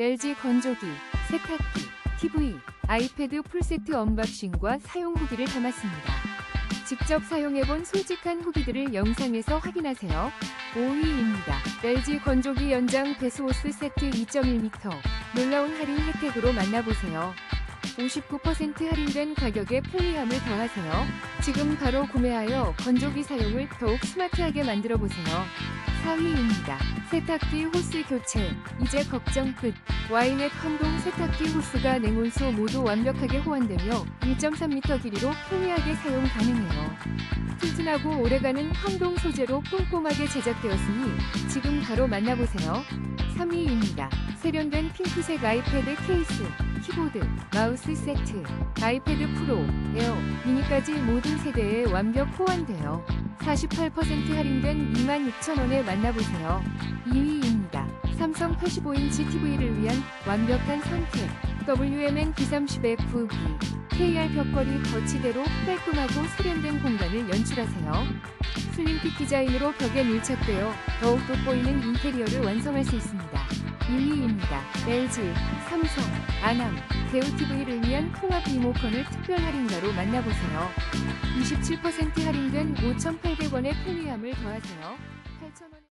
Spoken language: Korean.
LG 건조기, 세탁기, TV, 아이패드 풀세트 언박싱과 사용 후기를 담았습니다. 직접 사용해본 솔직한 후기들을 영상에서 확인하세요. 5위입니다. LG 건조기 연장 베스호스 세트 2.1m 놀라운 할인 혜택으로 만나보세요. 59% 할인된 가격에 편리함을 더하세요. 지금 바로 구매하여 건조기 사용을 더욱 스마트하게 만들어 보세요. 4위입니다. 세탁기 호스 교체. 이제 걱정 끝. 와이넷 황동 세탁기 호스가 냉온수 모두 완벽하게 호환되며 1.3m 길이로 편리하게 사용 가능해요. 튼튼하고 오래가는 황동 소재로 꼼꼼하게 제작되었으니 지금 바로 만나보세요. 3위입니다. 세련된 핑크색 아이패드 케이스, 키보드, 마우스 세트, 아이패드 프로, 에어, 미니까지 모든 세대에 완벽 호환되어 48% 할인된 26,000원에 만나보세요. 2위입니다. 삼성 85인치 TV를 위한 완벽한 선택. WMN B30FB. KR 벽걸이 거치대로 깔끔하고 세련된 공간을 연출하세요. 슬림핏 디자인으로 벽에 밀착되어 더욱 돋보이는 인테리어를 완성할 수 있습니다. 1위입니다. LG, 삼성, 아남, 대우TV를 위한 통합 리모컨을 특별 할인가로 만나보세요. 27% 할인된 5,800원의 편리함을 더하세요. 8,000원